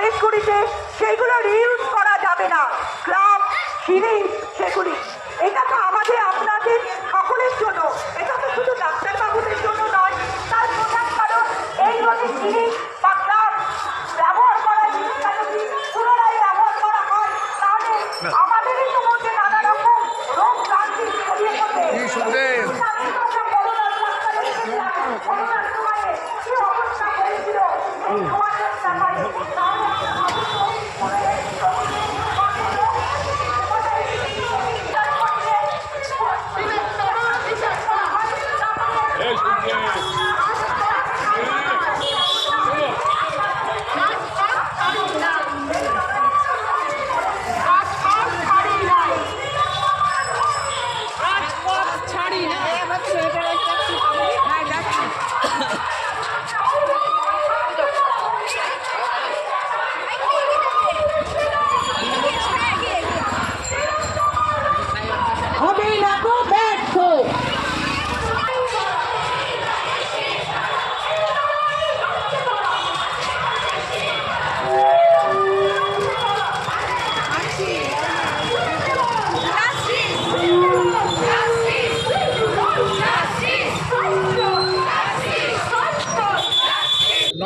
কলেজগুলিতে সেইগুলো রিউজ করা যাবে না। ক্লাব সিরিজ সেগুলি। এটা তো আমাদের আপনাদের সকলের জন্য। এটা তো শুধু ডাক্তারবাবুদের জন্য নয় তার প্রধান কারণ এই যদি সিরিজ বা ক্লাব ব্যবহার করা জিনিসটা যদি পুনরায় ব্যবহার করা হয়। তাহলে আমাদেরই তো মধ্যে নানা রকম রোগ ক্রান্তি ছড়িয়ে পড়বে কি শুনলেন? করোনার করোনার সময়ে কি অবস্থা হয়েছিল এই সমাজের ব্যাপারে তাহলে আমরা হবে না গো ব্যর্থ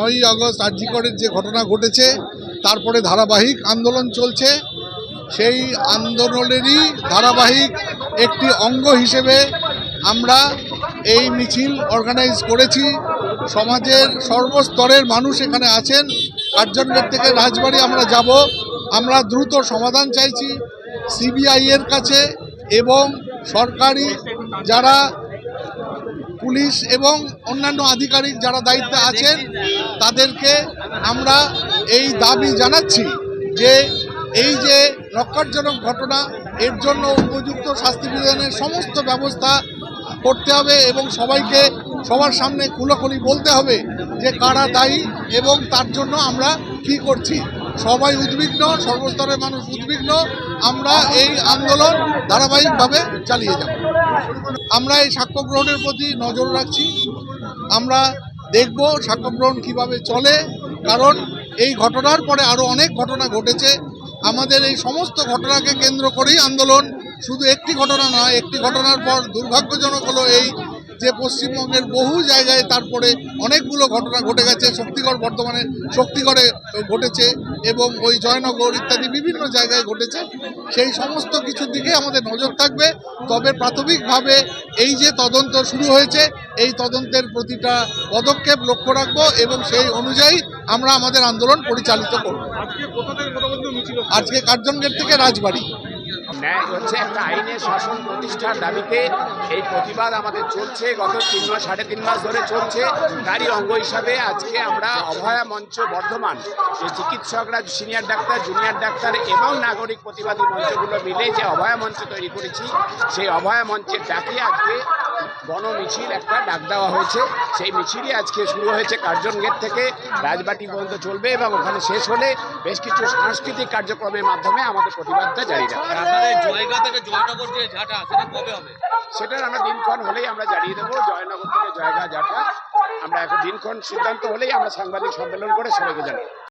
নয়ই আগস্ট আর্জিকরের যে ঘটনা ঘটেছে, তারপরে ধারাবাহিক আন্দোলন চলছে। সেই আন্দোলনেরই ধারাবাহিক একটি অঙ্গ হিসেবে আমরা এই মিছিল অর্গানাইজ করেছি। সমাজের সর্বস্তরের মানুষ এখানে আছেন। কার্জনগেট থেকে রাজবাড়ি আমরা যাব। আমরা দ্রুত সমাধান চাইছি। সিবিআইয়ের কাছে এবং সরকারি যারা পুলিশ এবং অন্যান্য আধিকারিক যারা দায়িত্বে আছেন, তাদেরকে আমরা এই দাবি জানাচ্ছি যে এই যে নক্কারজনক ঘটনা, এর জন্য উপযুক্ত শাস্তি বিধানের সমস্ত ব্যবস্থা করতে হবে এবং সবাইকে সবার সামনে খুলোখুলি বলতে হবে যে কারা দায়ী এবং তার জন্য আমরা কি করছি। সবাই উদ্বিগ্ন, সর্বস্তরের মানুষ উদ্বিগ্ন, আমরা এই আন্দোলন ধারাবাহিকভাবে চালিয়ে যাব। আমরা এই সাক্ষ্য গ্রহণের প্রতি নজর রাখছি। আমরা দেখব সাক্ষ্য গ্রহণ কীভাবে চলে, কারণ এই ঘটনার পরে আরও অনেক ঘটনা ঘটেছে। আমাদের এই সমস্ত ঘটনাকে কেন্দ্র করেই আন্দোলন শুধু একটি ঘটনা নয়, একটি ঘটনার পর দুর্ভাগ্যজনক হলো এই যে পশ্চিমবঙ্গের বহু জায়গায় তারপরে অনেকগুলো ঘটনা ঘটে গেছে শক্তিগড় বর্তমানে শক্তিগড়ে ঘটেছে এবং ওই জয়নগর ইত্যাদি বিভিন্ন জায়গায় ঘটেছে। সেই সমস্ত কিছুর দিকে আমাদের নজর থাকবে। তবে প্রাথমিকভাবে এই যে তদন্ত শুরু হয়েছে এই তদন্তের প্রতিটা পদক্ষেপ লক্ষ্য রাখব এবং সেই অনুযায়ী আমরা আমাদের আন্দোলন পরিচালিত করব। আজকে কার্জন গেট থেকে রাজবাড়ি। ন্যায় হচ্ছে একটা আইনের শাসন প্রতিষ্ঠার দাবিতে এই প্রতিবাদ আমাদের চলছে। গত তিন মাস, সাড়ে তিন মাস ধরে চলছে। তারই অঙ্গ হিসাবে আজকে আমরা অভয়া মঞ্চ বর্ধমান, যে চিকিৎসকরা, সিনিয়র ডাক্তার, জুনিয়র ডাক্তার এবং নাগরিক প্রতিবাদী মঞ্চগুলো মিলে যে অভয়া মঞ্চ তৈরি করেছি, সেই অভয়া মঞ্চের ডাকে আজকে গণ মিছিল একটা ডাক দেওয়া হয়েছে। সেই মিছিলই আজকে শুরু হয়েছে। কার্জন গেট থেকে রাজবাটি পর্যন্ত চলবে এবং ওখানে শেষ হলে বেশ কিছু সাংস্কৃতিক কার্যক্রমের মাধ্যমে আমাদের প্রতিবাদটা জারি রাখবে সেটার আমরা দিনক্ষণ হলেই আমরা জানিয়ে দেবো। জয়নগর থেকে জয়গা যাটা আমরা এখন দিনক্ষণ সিদ্ধান্ত হলেই আমরা সাংবাদিক সম্মেলন করে সবাইকে জানাব।